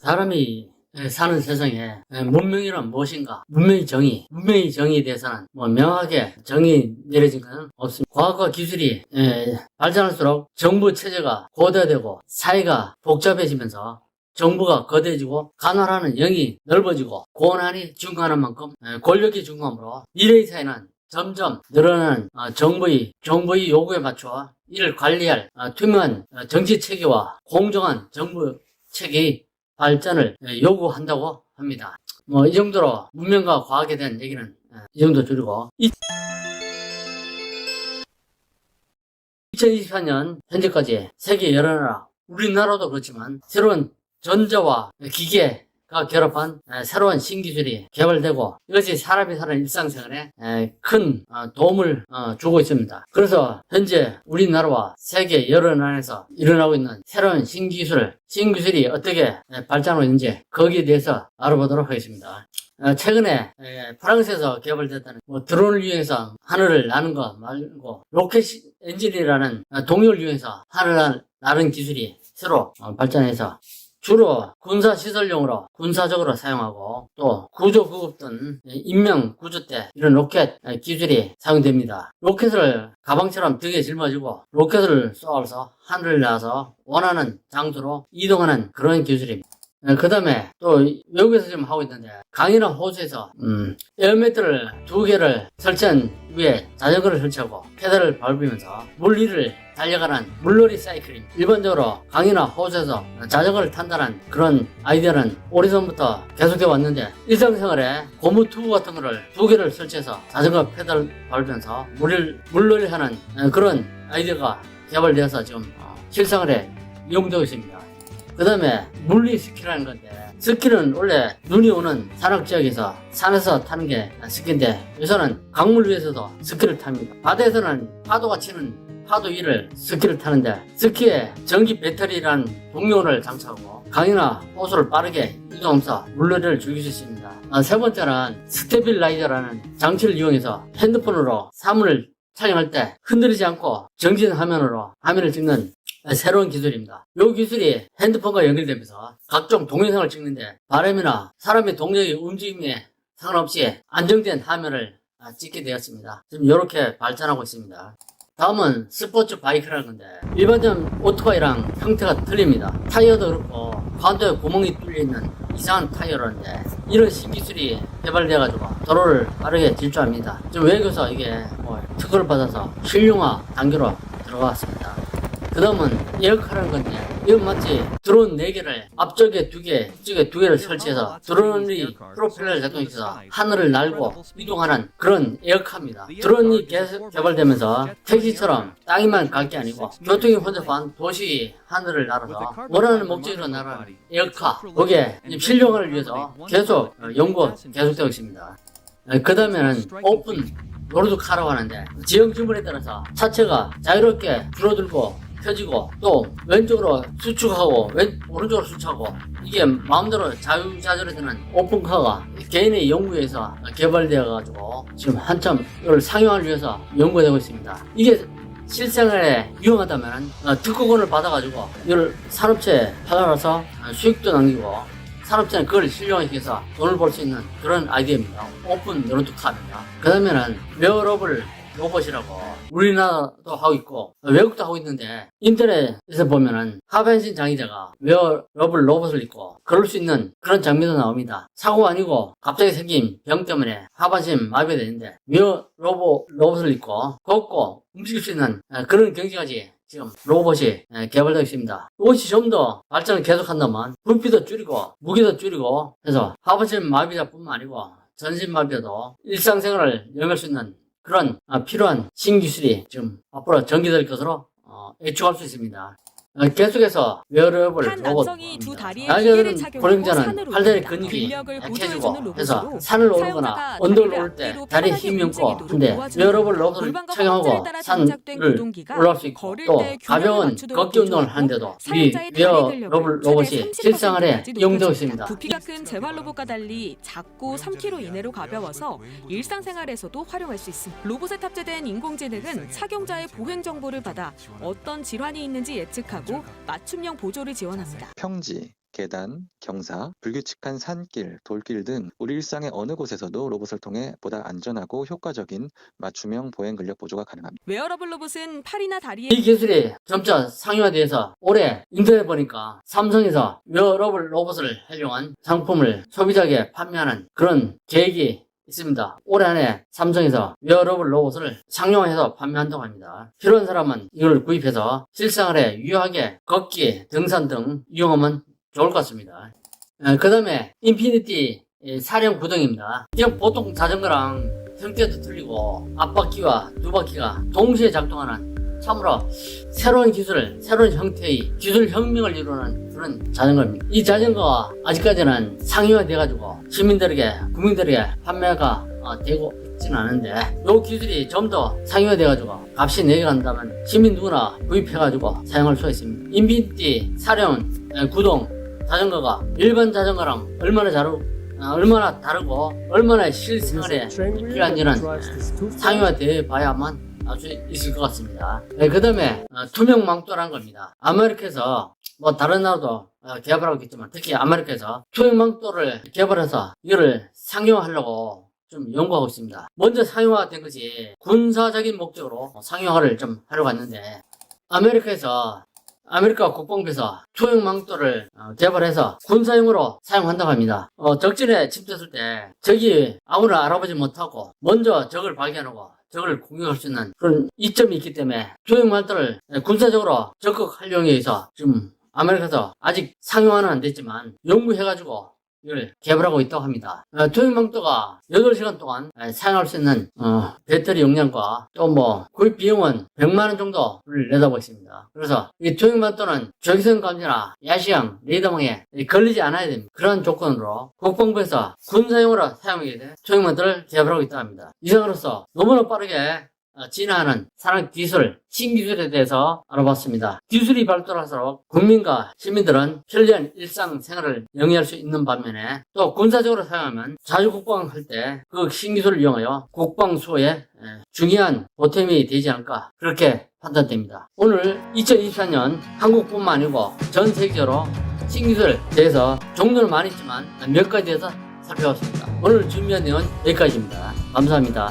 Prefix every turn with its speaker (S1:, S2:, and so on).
S1: 사람이 사는 세상에 문명이란 무엇인가? 문명의 정의, 문명의 정의에 대해서는 뭐 명확하게 정의 내려진 것은 없습니다. 과학과 기술이 에, 발전할수록 정부 체제가 고도되고 사회가 복잡해지면서 정부가 거대해지고 가난하는 영이 넓어지고 고난이 증가하는 만큼 에, 권력이 증가하므로 미래의 사회는 점점 늘어나는 어, 정부의 정부의 요구에 맞춰 이를 관리할 어, 투명한 어, 정치 체계와 공정한 정부 체계의 발전을 예, 요구한다고 합니다. 뭐 이 정도로 문명과 과학에 대한 얘기는 예, 이 정도 줄이고 2024년 현재까지 세계 여러 나라 우리나라도 그렇지만 새로운 전자와 기계 가 결합한 에, 새로운 신기술이 개발되고 이것이 사람이 사는 일상생활에 에, 큰 어, 도움을 어, 주고 있습니다. 그래서 현재 우리나라와 세계 여러 나라에서 일어나고 있는 새로운 신기술, 신기술이 어떻게 에, 발전하고 있는지 거기에 대해서 알아보도록 하겠습니다. 어, 최근에 에, 프랑스에서 개발됐다는 뭐 드론을 이용해서 하늘을 나는 거 말고 로켓 엔진이라는 어, 동력을 이용해서 하늘을 나는 기술이 새로 어, 발전해서 주로 군사 시설용으로 군사적으로 사용하고 또 구조 구급 등 인명 구조 때 이런 로켓 에, 기술이 사용됩니다. 로켓을 가방처럼 등에 짊어지고 로켓을 쏘아서 하늘을 나서 원하는 장소로 이동하는 그런 기술입니다. 그 다음에 또 외국에서 지금 하고 있는데 강이나 호수에서 음, 에어매트를 두 개를 설치한 위에 자전거를 설치하고 페달을 밟으면서 물 위를 달려가는 물놀이 사이클입니다. 일반적으로 강이나 호수에서 자전거를 탄다는 그런 아이디어는 오래전부터 계속해 왔는데 일상생활에 고무 튜브 같은 거를 두 개를 설치해서 자전거 페달을 밟으면서 물, 물놀이 하는 그런 아이디어가 개발되어서 지금 어, 실생활에 이용되고 있습니다. 그 다음에 물리 스키라는 건데 스키는 원래 눈이 오는 산악 지역에서 산에서 타는 게 스키인데 요새는 강물 위에서도 스키를 탑니다. 바다에서는 파도가 치는 파도 위를 스키를 타는데 스키에 전기 배터리라는 동력을 장착하고 강이나 호수를 빠르게 이동하면서 물놀이를 즐길 수 있습니다. 아, 세 번째는 스테빌라이저라는 장치를 이용해서 핸드폰으로 사물을 촬영할 때 흔들리지 않고 정진 화면으로 화면을 찍는 새로운 기술입니다. 이 기술이 핸드폰과 연결되면서 각종 동영상을 찍는데 바람이나 사람의 동력의 움직임에 상관없이 안정된 화면을 아, 찍게 되었습니다. 지금 이렇게 발전하고 있습니다. 다음은 스포츠 바이크라는 건데 일반적인 오토바이랑 형태가 틀립니다. 타이어도 그렇고 관도에 구멍이 뚫려 있는 이상한 타이어라는데 이런 신기술이 개발돼가지고 도로를 빠르게 질주합니다. 지금 외국에서 이게 뭐 특허를 받아서 실용화 단계로 들어갔습니다. 그 다음은 에어카라는 건데 이건 마치 드론 4개를 앞쪽에 2개, 뒤쪽에 2개를 설치해서 드론이 프로펠러를 작동시켜서 하늘을 날고 이동하는 그런 에어카입니다. 드론이 개발되면서 택시처럼 땅에만 갈 게 아니고 교통이 혼잡한 도시 하늘을 날아서 원하는 목적으로 날아가는 에어카 거기에 실용화를 위해서 계속 어, 연구가 계속되고 있습니다. 그 다음에는 오픈 로드 카라고 하는데 지형 주문에 따라서 차체가 자유롭게 줄어들고 펴지고 또 왼쪽으로 수축하고 왼 오른쪽으로 수축하고 이게 마음대로 자유자재로 되는 오픈카가 개인의 연구에서 개발되어 가지고 지금 한참 이걸 상용화를 위해서 연구되고 있습니다. 이게 실생활에 유용하다면 어, 특허권을 받아가지고 이걸 산업체에 팔아서 어, 수익도 남기고 산업체는 그걸 실용화시켜서 돈을 벌 수 있는 그런 아이디어입니다. 오픈 런트카입니다. 그 다음에는 웨어러블 로봇이라고 우리나라도 하고 있고 외국도 하고 있는데 인터넷에서 보면은 하반신 장애자가 웨어러블 로봇을 입고 걸을 수 있는 그런 장면도 나옵니다. 사고 아니고 갑자기 생긴 병 때문에 하반신 마비가 되는데 웨어러블 로봇을 입고 걷고 움직일 수 있는 그런 경지까지 지금 로봇이 개발되고 있습니다. 이것이 좀 더 발전을 계속한다면 부피도 줄이고 무게도 줄이고 해서 하반신 마비자뿐만 아니고 전신 마비도 일상생활을 영위할 수 있는 그런 아, 필요한 신기술이 지금 앞으로 전개될 것으로 어, 예측할 수 있습니다. 어, 계속해서 웨어러블
S2: 한
S1: 로봇
S2: 남성이 두 다리에
S1: 날개는
S2: 기계를 착용하고
S1: 보행자는
S2: 산을
S1: 팔다리. 근육이
S2: 근력을
S1: 약해지고
S2: 보조해주는
S1: 해서
S2: 로봇으로
S1: 산을 오르거나 언덕을
S2: 다리를
S1: 오를 때
S2: 앞뒤로
S1: 다리에
S2: 편하게
S1: 힘이 없고
S2: 움직이도록
S1: 근데
S2: 도와주는
S1: 웨어러블 로봇을
S2: 골반과
S1: 착용하고
S2: 허벅지를 따라 장착된
S1: 산을
S2: 구동기가
S1: 올라갈 수 있고
S2: 걸을
S1: 또
S2: 때 균형을
S1: 가벼운
S2: 맞추도록
S1: 걷기 운동을
S2: 도와주고
S1: 하는데도 이
S2: 사용자의 다리
S1: 웨어러블
S2: 근력을
S1: 로봇이
S2: 최대 30%
S1: 실생활에
S2: 까지 높여줍니다.
S1: 있습니다.
S2: 부피가 큰 재활 로봇과 달리 작고 3kg 이내로 가벼워서 일상생활에서도 활용할 수 있습니다. 로봇에 탑재된 인공지능은 착용자의 보행 정보를 받아 어떤 질환이 있는지 예측하고 맞춤형 보조를 지원합니다.
S3: 평지, 계단, 경사, 불규칙한 산길, 돌길 등 우리 일상의 어느 곳에서도 로봇을 통해 보다 안전하고 효과적인 맞춤형 보행 근력 보조가 가능합니다.
S2: 웨어러블 로봇은 팔이나 다리에
S1: 이 기술이 점차 상용화돼서 올해 인터넷 보니까 삼성에서 웨어러블 로봇을 활용한 상품을 소비자에게 판매하는 그런 계획이 있습니다. 올해 안에 삼성에서 웨어러블 로봇을 상용화해서 판매한다고 합니다. 필요한 사람은 이걸 구입해서 실생활에 유용하게 걷기, 등산 등 이용하면 좋을 것 같습니다. 그 다음에 인피니티 이 사령 구동입니다. 그냥 보통 자전거랑 형태도 틀리고 앞바퀴와 두 바퀴가 동시에 작동하는 참으로 새로운 기술, 새로운 형태의 기술 혁명을 이루는 그런 자전거입니다. 이 자전거가 아직까지는 상용화돼가지고 시민들에게, 국민들에게 판매가 어, 되고 있지는 않은데 이 기술이 좀 더 상용화돼가지고 값이 내려간다면 시민 누구나 구입해가지고 사용할 수가 있습니다. 인피니티 사령 에, 구동 자전거가 일반 자전거랑 얼마나 다르, 어, 얼마나 다르고 얼마나 실생활에 필요한지는 상용화돼 봐야만 알수 있을 것 같습니다. 그 다음에 투명 망토라는 겁니다. 아메리카에서 뭐 다른 나라도 어, 개발하고 있겠지만 특히 아메리카에서 투명 망토를 개발해서 이거를 상용화하려고 좀 연구하고 있습니다. 먼저 상용화된 것이 군사적인 목적으로 상용화를 좀 하려고 했는데 아메리카에서 아메리카 국방부에서 투명 망토를 어, 개발해서 군사용으로 사용한다고 합니다. 어, 적진에 침투했을 때 적이 아무나 알아보지 못하고 먼저 적을 발견하고 적을 공격할 수 있는 그런 이점이 있기 때문에 망토를 군사적으로 적극 활용에 의해서 지금 아메리카에서 아직 상용화는 안 됐지만 연구해가지고 이걸 개발하고 있다고 합니다. 어, 투명망토가 8시간 동안 에, 사용할 수 있는 어, 배터리 용량과 또 뭐 구입 비용은 100만원 정도를 내다보고 있습니다. 그래서 이 투명망토는 적외선 감지나 야시형, 레이더망에 걸리지 않아야 됩니다. 그런 조건으로 국방부에서 군사용으로 사용하게 돼 투명망토를 개발하고 있다고 합니다. 이상으로서 너무나 빠르게 어, 진화하는 산업 기술, 신기술에 대해서 알아봤습니다. 기술이 발달할수록 국민과 시민들은 편리한 일상생활을 영위할 수 있는 반면에 또 군사적으로 사용하면 자주국방할 때 그 신기술을 이용하여 국방 수호에 에, 중요한 보탬이 되지 않을까 그렇게 판단됩니다. 오늘 2024년 한국뿐만 아니고 전 세계적으로 신기술에 대해서 종류는 많이 있지만 몇 가지에 대해서 살펴봤습니다. 오늘 준비한 내용은 여기까지입니다. 감사합니다.